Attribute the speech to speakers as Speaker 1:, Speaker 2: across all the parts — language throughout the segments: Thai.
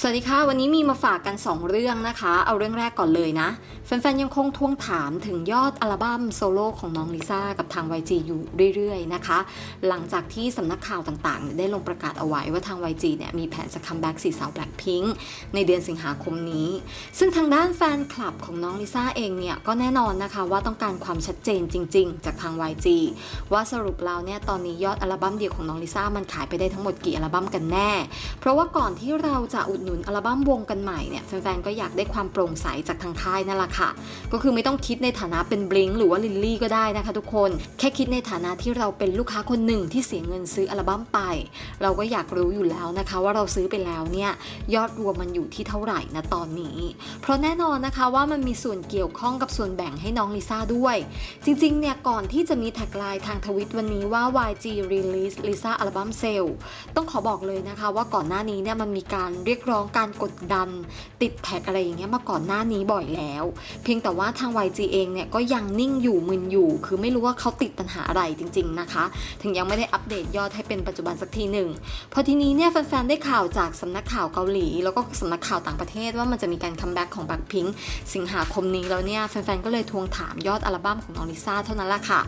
Speaker 1: สวัสดีค่ะ วันนี้มีมาฝากกัน 2 เรื่องนะคะ เอาเรื่องแรกก่อนเลยนะ แฟนๆ ยังคงทวงถามถึงยอดอัลบั้มโซโล่ของน้องลิซ่ากับทาง YG อยู่เรื่อยๆ นะคะ หลังจากที่สำนักข่าวต่างๆ ได้ลงประกาศเอาไว้ว่าทาง YG เนี่ยมีแผนจะคัมแบ็กสีสาว Blackpink ในเดือนสิงหาคมนี้ ซึ่งทางด้านแฟนคลับของน้องลิซ่าเองเนี่ยก็แน่นอนนะคะว่าต้องการความชัดเจนจริง ๆ จากทาง YG ว่าสรุปแล้วเนี่ยตอนนี้ยอดอัลบั้มเดียวของน้องลิซ่ามันขายไปได้ทั้งหมดกี่อัลบั้มกันแน่ เพราะว่าก่อนที่เราจะอุดนุนอัลบั้มวงกันใหม่เนี่ยแฟนๆก็อยากได้ความโปร่งใสจากทางค่ายนั่นแหละค่ะ ก็คือไม่ต้องคิดในฐานะเป็นบลิงหรือว่าลิลลี่ก็ได้นะคะทุกคน แค่คิดในฐานะที่เราเป็นลูกค้าคนหนึ่งที่เสียเงินซื้ออัลบั้มไป เราก็อยากรู้อยู่แล้วนะคะ ว่าเราซื้อไปแล้วเนี่ยยอดรวมมันอยู่ที่เท่าไหร่นะตอนนี้ เพราะแน่นอนนะคะว่ามันมีส่วนเกี่ยวข้องกับส่วนแบ่งให้น้องลิซ่าด้วย จริงๆเนี่ยก่อนที่จะมีแท็กไลน์ทางทวิตวันนี้ว่า YG release Lisa album sale ต้องขอบอกเลยนะคะว่าก่อนหน้านี้เนี่ยมันมีการเรียกร้องของการกดดัน ติดแท็กอะไรอย่างเงี้ยมาก่อนหน้านี้บ่อยแล้ว เพียงแต่ว่าทาง YG เองเนี่ยก็ยังนิ่งอยู่มึนอยู่ คือไม่รู้ว่าเขาติดปัญหาอะไรจริง ๆนะคะ ถึงยังไม่ได้อัปเดตยอดให้เป็นปัจจุบันสักทีหนึ่งพอทีนี้เนี่ยแฟนๆได้ข่าวจากสำนักข่าวเกาหลี แล้วก็สำนักข่าวต่างประเทศว่ามันจะมีการคัมแบ็กของ Blackpink สิงหาคมนี้แล้วเนี่ยแฟนๆก็เลยทวงถามยอดอัลบั้มของน้องลิซ่าเท่านั้นแหละค่ะ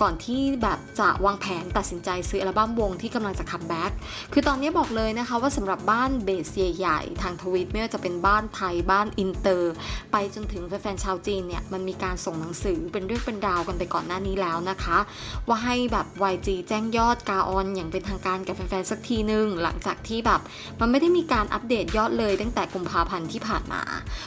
Speaker 1: ก่อนที่แบบจะวางแผนตัดสินใจซื้ออัลบั้มวงที่กำลังจะคัมแบ็กคือตอนนี้บอกเลยนะคะว่าสำหรับบ้านเบสใหญ่ทางทวิตไม่ว่าจะเป็นบ้านไทยบ้านอินเตอร์ ไปจนถึงแฟนๆชาวจีนเนี่ยมันมีการส่งหนังสือเป็นเรื่องเป็นราวกันไปก่อนหน้านี้แล้วนะคะ ว่าให้แบบ YG แจ้งยอดกาออนอย่างเป็นทางการกับแฟนๆสักทีนึง หลังจากที่แบบมันไม่ได้มีการอัปเดตยอดเลยตั้งแต่กุมภาพันธ์ที่ผ่านมา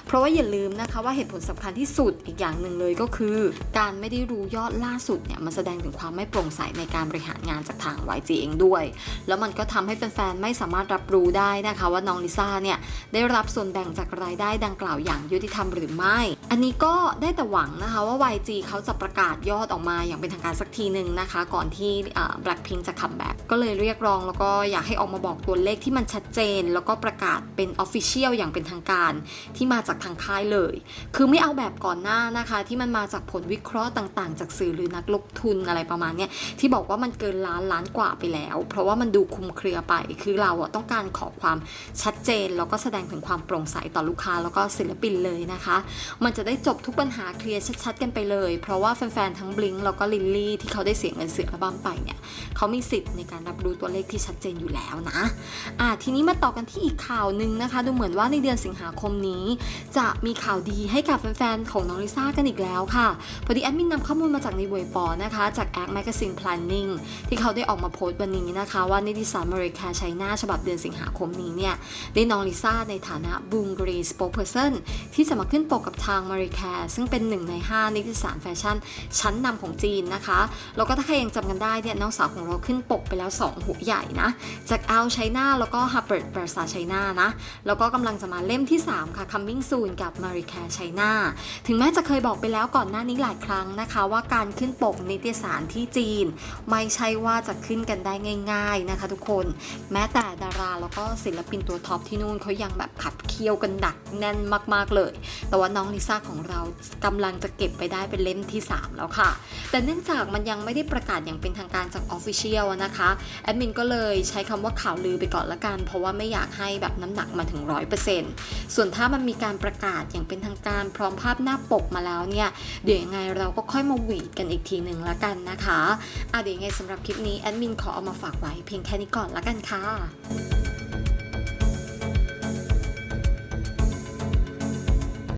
Speaker 1: เพราะว่าอย่าลืมนะคะว่าเหตุผลสำคัญที่สุดอีกอย่างหนึ่งเลยก็คือ การไม่ได้รู้ยอดล่าสุดเนี่ยมันแสดงถึงความไม่โปร่งใสในการบริหารงานจากทาง YG เองด้วย แล้วมันก็ทำให้แฟนๆไม่สามารถรับรู้ได้นะคะว่าน้องลิซ่าเนี่ยได้รับส่วนแบ่งจากรายได้ดังกล่าวอย่างยุติธรรมหรือไม่ อันนี้ก็ได้แต่หวังนะคะว่า YG เขาจะประกาศยอดออกมาอย่างเป็นทางการสักทีหนึ่งนะคะ ก่อนที่ Blackpink จะคัมแบ็กก็เลยเรียกร้องแล้วก็อยากให้ออกมาบอกตัวเลขที่มันชัดเจน แล้วก็ประกาศเป็น Official อย่างเป็นทางการ ที่มาจากทางค่ายเลย คือไม่เอาแบบก่อนหน้านะคะ ที่มันมาจากผลวิเคราะห์ต่างๆ จากสื่อหรือนักลงทุนอะไรประมาณนี้ที่บอกว่ามันเกินล้านล้านกว่าไปแล้ว เพราะว่ามันดูคุมเครือไป คือเราต้องการขอความชัดเจนแล้วก็แสดงถึงความโปร่งใสต่อลูกค้าแล้วก็ศิลปินเลยนะคะ มันจะได้จบทุกปัญหาเคลียร์ชัดๆ กันไปเลย เพราะว่าแฟนๆทั้งบลิงแล้วก็ลิลลี่ที่เขาได้เสียเงินซื้ออัลบั้มไปเนี่ยเขามีสิทธิ์ในการรับรู้ตัวเลขที่ชัดเจนอยู่แล้วนะอ่าทีนี้มาต่อกันที่อีกข่าวหนึ่งนะคะ ดูเหมือนว่าในเดือนสิงหาคมนี้ จะมีข่าวดีให้กับแฟนๆของน้องลิซ่ากันอีกแล้วค่ะพอดีแอดมินนำข้อมูลมาจากในเว็บปอนะคะจาก a c t Magazine Planning ที่เขาได้ออกมาโพสต์วันนี้นะคะ ว่านิตยสาร America China ฉบับเดือนสิงหาคมนี้เนี่ยได้น้องลิซ่าในฐานะบูมกรี spokesperson ที่จะมาขึ้นปกกับทาง America ซึ่งเป็นหนึ่งใน 5 นิตยสารแฟชั่น ชั้นนำของจีนนะคะ แล้วก็ถ้าใครยังจำกันได้เนี่ยน้องสาวของเราขึ้นปกไปแล้ว 2 หัวใหญ่นะ จากเอาไชน่าแล้วก็ Harvard ปราสาไชน่านะ แล้วก็กำลังจะมาเล่มที่ 3 ค่ะ Coming Soon กับ Maricare China ถึงแม้จะเคยบอกไปแล้วก่อนหน้านี้หลายครั้งนะคะ ว่าการขึ้นปกนิตยสารที่จีน ไม่ใช่ว่าจะขึ้นกันได้ง่าย ๆนะคะ ทุกคน แม้แต่ดาราแล้วก็ศิลปินตัวท็อปที่นู่นเขายังแบบขับเคี่ยวกันดักแน่นมากๆเลย แต่ว่าน้องลิซ่าของเรากำลังจะเก็บไปได้เป็นเล่มที่ 3 แล้วค่ะ แต่เนื่องจากมันยังไม่ได้ประกาศอย่างเป็นทางการจากออฟฟิเชียลนะคะแอดมินก็เลยใช้คำว่าข่าวลือไปก่อนละกัน เพราะว่าไม่อยากให้แบบน้ำหนักมาถึง 100%ส่วนถ้ามันมีการประกาศอย่างเป็นทางการพร้อมภาพหน้าปกมาแล้วเนี่ยเดี๋ยวยังไงเราก็ค่อยมาหวีดกันอีกทีหนึ่งละกันนะคะอะเดี๋ยวยังไงสำหรับคลิปนี้แอดมินขอเอามาฝากไว้เพียงแค่นี้ก่อนละกันค่ะ